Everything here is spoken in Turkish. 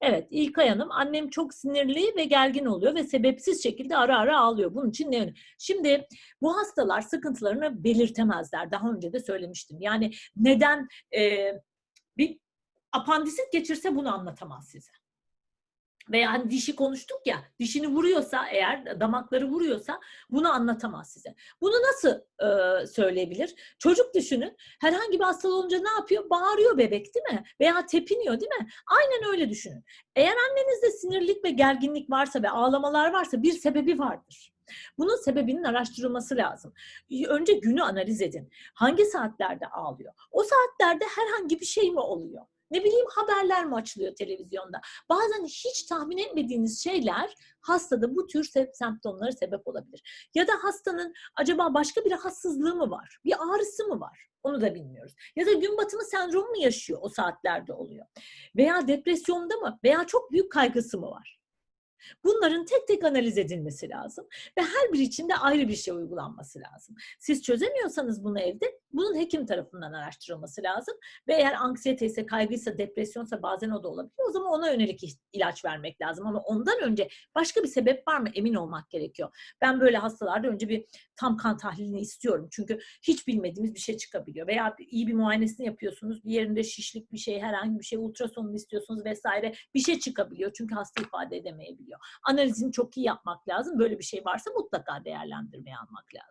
Evet İlkay Hanım annem çok sinirli ve gergin oluyor ve sebepsiz şekilde ara ara ağlıyor. Bunun için ne? Şimdi bu hastalar sıkıntılarını belirtemezler. Daha önce de söylemiştim. Yani neden e, bir apandisit geçirse bunu anlatamaz size. Veya hani dişi konuştuk ya, dişini vuruyorsa eğer, damakları vuruyorsa bunu anlatamaz size. Bunu nasıl e, söyleyebilir? Çocuk düşünün, herhangi bir hastalık olunca ne yapıyor? Bağırıyor bebek değil mi? Veya tepiniyor değil mi? Aynen öyle düşünün. Eğer annenizde sinirlik ve gerginlik varsa ve ağlamalar varsa bir sebebi vardır. Bunun sebebinin araştırılması lazım. Önce günü analiz edin. Hangi saatlerde ağlıyor? O saatlerde herhangi bir şey mi oluyor? Ne bileyim haberler mi açılıyor televizyonda? Bazen hiç tahmin etmediğiniz şeyler hastada bu tür se- semptomlara sebep olabilir. Ya da hastanın acaba başka bir rahatsızlığı mı var? Bir ağrısı mı var? Onu da bilmiyoruz. Ya da gün batımı sendromu mu yaşıyor o saatlerde oluyor? Veya depresyonda mı? Veya çok büyük kaygısı mı var? Bunların tek tek analiz edilmesi lazım ve her biri için de ayrı bir şey uygulanması lazım. Siz çözemiyorsanız bunu evde, bunun hekim tarafından araştırılması lazım ve eğer anksiyete ise, kaygıysa, depresyonsa bazen o da olabilir. O zaman ona yönelik ilaç vermek lazım ama ondan önce başka bir sebep var mı emin olmak gerekiyor. Ben böyle hastalarda önce bir tam kan tahlilini istiyorum. Çünkü hiç bilmediğimiz bir şey çıkabiliyor. Veya iyi bir muayenesini yapıyorsunuz. Bir yerinde şişlik bir şey, herhangi bir şey, ultrasonunu istiyorsunuz vesaire. Bir şey çıkabiliyor. Çünkü hasta ifade edemeyebiliyor. Analizini çok iyi yapmak lazım. Böyle bir şey varsa mutlaka değerlendirmeye almak lazım.